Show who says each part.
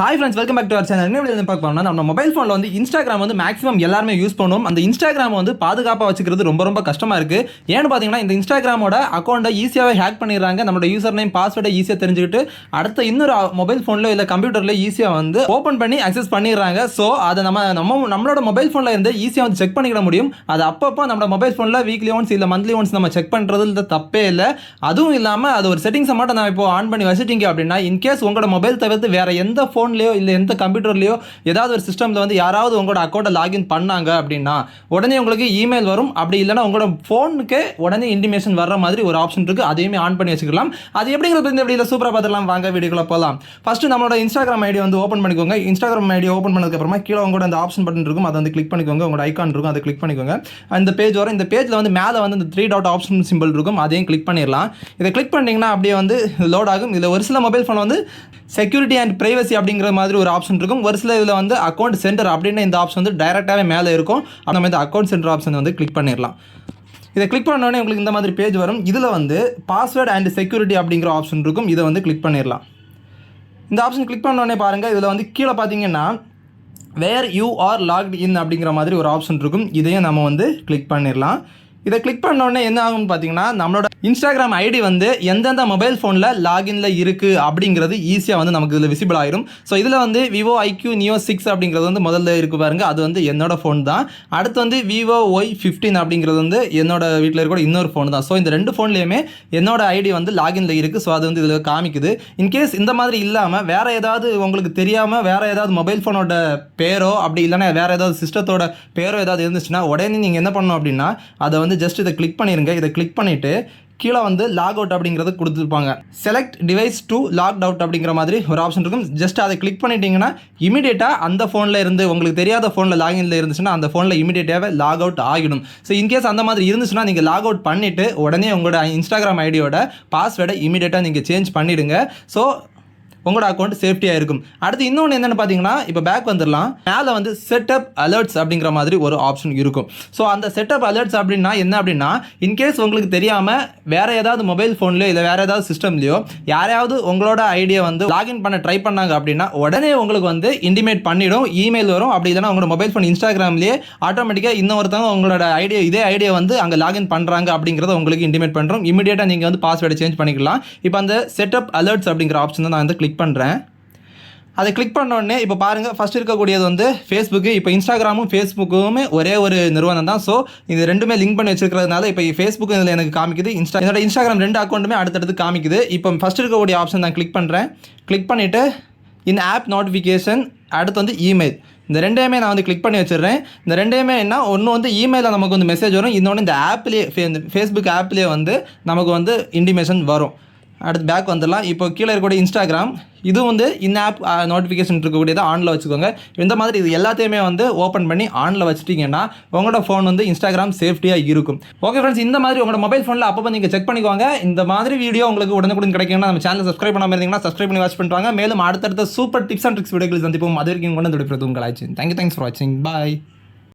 Speaker 1: Hi friends welcome back to our channel என்ன video பார்க்க போனோம்னா நம்ம மொபைல் ஃபோனில் வந்து இன்ஸ்டாகிராம் வந்து மேக்ஸிமம் எல்லாருமே யூஸ் பண்ணுவோம் அந்த இன்ஸ்டாகிராம் வந்து பாதுகாப்பாக வச்சுக்கிறது ரொம்ப ரொம்ப கஷ்டமாக இருக்குது ஏன்னு பார்த்தீங்கன்னா இந்த இன்ஸ்டாகிராமோட அக்கௌண்ட்டை ஈஸியாகவே ஹேக் பண்ணிடுறாங்க. நம்மளோட யூசர் நேம் பாஸ்வேர்டை ஈஸியாக தெரிஞ்சுக்கிட்டு அடுத்த இன்னொரு மொபைல் ஃபோனில் இல்லை கம்ப்யூட்டரில் ஈஸியாக வந்து ஓப்பன் பண்ணி அக்சஸ் பண்ணிடுறாங்க. ஸோ அதை நம்ம நம்ம நம்மளோட மொபைல் ஃபோனில் இருந்து ஈஸியாக வந்து செக் பண்ணிக்கிட முடியும். அது அப்பப்போ நம்ம மொபைல் ஃபோனில் வீக்லி ஒன்ஸ் இல்லை மந்த்லி ஒன்ஸ் நம்ம செக் பண்ணுறது தப்பே இல்லை. அதுவும் இல்லாமல் அது ஒரு செட்டிங்ஸை மட்டும் நான் இப்போ ஆன் பண்ணி வச்சுட்டீங்க அப்படின்னா இன்கேஸ் உங்களோட மொபைல் தவிர்த்து வேறு எந்த ஃபோன் ஃபோன்லேயோ இல்லை எந்த கம்ப்யூட்டர்லேயோ ஏதாவது ஒரு சிஸ்டமில் வந்து யாராவது உங்களோட அக்கௌண்ட்டை லாகின் பண்ணாங்க அப்படின்னா உடனே உங்களுக்கு இமெயில் வரும். அப்படி இல்லைன்னா உங்களோட ஃபோனுக்கே உடனே இன்டிமேஷன் வர்ற மாதிரி ஒரு ஆப்ஷன் இருக்குது அதையுமே ஆன் பண்ணி வச்சுக்கலாம். அது எப்படிங்கிறது இந்த வீடியோவில் சூப்பராக பார்த்துலாம் வாங்க வீடியோக்குள்ள போகலாம் ஃபஸ்ட்டு நம்மளோட இன்ஸ்டாகிராம் ஐடி வந்து ஓப்பன் பண்ணிக்கோங்க. இன்ஸ்டாகிராம் ஐடி ஓப்பன் பண்ணதுக்கப்புறமா கீழே உங்களோட அந்த ஆப்ஷன் பட்டன் இருக்கும். அதை வந்து கிளிக் பண்ணிக்கோங்க. உங்களோட ஐக்கான் இருக்கும். அதை கிளிக் பண்ணிக்கோங்க. அந்த பேஜ் வரும். இந்த பேஜில் வந்து மேலே வந்து இந்த த்ரீ டாட் ஆப்ஷன் சிம்பிள் இருக்கும். அதையும் கிளிக் பண்ணிடலாம். இதை கிளிக் பண்ணிங்கன்னா அப்படியே வந்து லோட் ஆகும். இதில் ஒரு சில மொபைல் ஃபோன் வந்து செக்யூரிட்டி அண்ட் ப்ரைவசி அப்படிங்கிற மாதிரி ஒரு ஆப்ஷன் இருக்கும். ஒரு சில இதில் வந்து அக்கௌண்ட் சென்டர் அப்படின்னு இந்த ஆப்ஷன் வந்து டைரெக்டாகவே மேலே இருக்கும். நம்ம இந்த அக்கௌண்ட் சென்டர் ஆப்ஷன் வந்து கிளிக் பண்ணிடலாம். இதை கிளிக் பண்ணோடனே உங்களுக்கு இந்த மாதிரி பேஜ் வரும். இதில் வந்து பாஸ்வேர்டு அண்ட் செக்யூரிட்டி அப்படிங்கிற ஆப்ஷன் இருக்கும். இதை வந்து கிளிக் பண்ணிடலாம். இந்த ஆப்ஷன் கிளிக் பண்ணோடனே பாருங்கள் இதில் வந்து கீழே பார்த்தீங்கன்னா where you are locked in அப்படிங்கிற மாதிரி ஒரு ஆப்ஷன் இருக்கும். இதையும் நம்ம வந்து கிளிக் பண்ணிடலாம். இதை கிளிக் பண்ண உடனே என்ன ஆகும்னு பார்த்தீங்கன்னா நம்மளோட இன்ஸ்டாகிராம் ஐடி வந்து எந்தெந்த மொபைல் ஃபோனில் லாகின்ல இருக்குது அப்படிங்கிறது ஈஸியாக வந்து நமக்கு இதில் விசிபிள் ஆயிரும். ஸோ இதில் வந்து விவோ ஐக்யூ நியோ சிக்ஸ் அப்படிங்கிறது வந்து முதல்ல இருக்கு பாருங்க. அது வந்து என்னோட ஃபோன் தான். அடுத்து வந்து விவோ ஒய் ஃபிஃப்டீன் அப்படிங்கிறது வந்து என்னோட வீட்டில் இருக்கிற இன்னொரு ஃபோன் தான். ஸோ இந்த ரெண்டு ஃபோன்லேயுமே என்னோட ஐடி வந்து லாகின்ல இருக்குது ஸோ அது வந்து இதில் காமிக்குது. இன்கேஸ் இந்த மாதிரி இல்லாமல் வேற ஏதாவது உங்களுக்கு தெரியாமல் வேற ஏதாவது மொபைல் ஃபோனோட பேரோ அப்படி இல்லைன்னா வேற ஏதாவது சிஸ்டத்தோட பேரோ ஏதாவது இருந்துச்சுன்னா உடனே நீங்கள் என்ன பண்ணணும் அப்படின்னா அதை வந்து ஜஸ்ட் இதை கிளிக் பண்ணிடுங்க இதை கிளிக் பண்ணிவிட்டு கீழே வந்து லாக் அவுட் அப்படிங்கிறது கொடுத்துருப்பாங்க. Select device to log out அப்படிங்கிற மாதிரி ஒரு ஆப்ஷன் இருக்கும். ஜஸ்ட் அதை கிளிக் பண்ணிட்டீங்கன்னா இமீடியட்டாக அந்த ஃபோனில் இருந்து உங்களுக்கு தெரியாத ஃபோனில் லாகின்ல இருந்துச்சுன்னா அந்த ஃபோனில் இமீடியட்டாகவே லாக் அவுட் ஆகிடும் ஸோ இன்கேஸ் அந்த மாதிரி இருந்துச்சுன்னா நீங்கள் லாக் அவுட் பண்ணிவிட்டு உடனே உங்களோட இன்ஸ்டாகிராம் ஐடியோட பாஸ்வேர்டை இமீடியட்டாக நீங்கள் சேஞ்ச் பண்ணிவிடுங்க ஸோ உங்களோட அக்கௌண்ட் சேஃப்டியாக இருக்கும். அடுத்து இன்னொன்று என்னென்னு பார்த்தீங்கன்னா இப்போ பேக் வந்துடலாம். மேலே வந்து செட்டப் அலர்ட்ஸ் அப்படிங்கிற மாதிரி ஒரு ஆப்ஷன் இருக்கும். ஸோ அந்த செட்டப் அலர்ட்ஸ் அப்படின்னா என்ன அப்படின்னா இன்கேஸ் உங்களுக்கு தெரியாமல் வேறு ஏதாவது மொபைல் ஃபோன்லையோ இல்லை வேறு ஏதாவது சிஸ்டம்லையோ யாரையாவது உங்களோட ஐடியா வந்து லாகின் பண்ண ட்ரை பண்ணாங்க அப்படின்னா உடனே உங்களுக்கு வந்து இன்டிமேட் பண்ணிடும் இமெயில் வரும். அப்படி இல்லைன்னா உங்களோட மொபைல் ஃபோன் இன்ஸ்டாகிராம்லேயே ஆட்டோமேட்டிக்காக இன்னொருத்தவங்க உங்களோட ஐடியா இதே ஐடியா வந்து அங்கே லாகின் பண்ணுறாங்க அப்படிங்கிறத உங்களுக்கு இன்டிமேட் பண்ணுறோம் இமீடியட்டாக நீங்கள் வந்து பாஸ்வேர்டை சேஞ்ச் பண்ணிக்கலாம். இப்போ அந்த செட்டப் அலர்ட்ஸ் அப்படிங்கிற ஆப்ஷன் தான் நான் வந்து கிளிக் பண்ணுறேன் அதை கிளிக் பண்ண உடனே இப்போ பாருங்கள் ஃபஸ்ட் இருக்கக்கூடியது வந்து ஃபேஸ்புக்கு இப்போ இன்ஸ்டாகிராமும் ஃபேஸ்புக்குமே ஒரே ஒரு நிறுவனம் தான். ஸோ இது ரெண்டுமே லிங்க் பண்ணி வச்சிருக்கிறதுனால இப்போ ஃபேஸ்புக் இதில் எனக்கு காமிக்குது இன்ஸ்டா என்னோட இன்ஸ்டாகிராம் ரெண்டு அக்கௌண்ட்டுமே அடுத்தடுத்து காமிக்குது. இப்போ ஃபஸ்ட் இருக்கக்கூடிய ஆப்ஷன் நான் கிளிக் பண்ணுறேன் கிளிக் பண்ணிவிட்டு இன் ஆப் நோட்டிஃபிகேஷன் அடுத்து வந்து இமெயில் இந்த ரெண்டையுமே நான் வந்து கிளிக் பண்ணி வச்சிடுறேன். இந்த ரெண்டையுமே என்ன ஒன்று வந்து இமெயிலில் நமக்கு வந்து மெசேஜ் வரும் இன்னொன்று இந்த ஆப்லேயே ஃபேஸ்புக் ஆப்லேயே வந்து நமக்கு வந்து இன்டிமேஷன் வரும். அடுத்து பேக் வந்துடலாம். இப்போ கீழே இருக்கக்கூடிய இன்ஸ்டாகிராம் இது வந்து இந்த ஆப் நோட்டிஃபிகேஷன் இருக்கக்கூடியதை ஆனில் வச்சுக்கோங்க. இந்த மாதிரி இது எல்லாத்தையுமே வந்து ஓப்பன் பண்ணி ஆனில் வச்சுட்டிங்கன்னா உங்களோட ஃபோன் வந்து இன்ஸ்டாகிராம் சேஃப்டியாக இருக்கும். ஓகே ஃப்ரெண்ட்ஸ் இந்த மாதிரி உங்களோட மொபைல் ஃபோனில் அப்போ நீங்கள் செக் பண்ணிக்கோங்க. இந்த மாதிரி வீடியோ உங்களுக்கு உடனுக்குடன் கிடைக்கும்னா நம்ம சேனல் சப்ஸ்கிரைப் பண்ணாமல் இருந்தீங்கன்னா சப்ஸ்கிரைப் பண்ணி வாட்ச் பண்ணுவாங்க மேலும் அடுத்தடுத்த சூப்பர் டிப்ஸ் அண்ட் ட்ரிக்ஸ் வீடியோக்கள் சந்திப்போம். அது வரைக்கும் கொண்டு வந்து உங்கள் ஆச்சு தேங்க்யூ தேங்க்ஸ் ஃபார் வாட்சிங் பாய்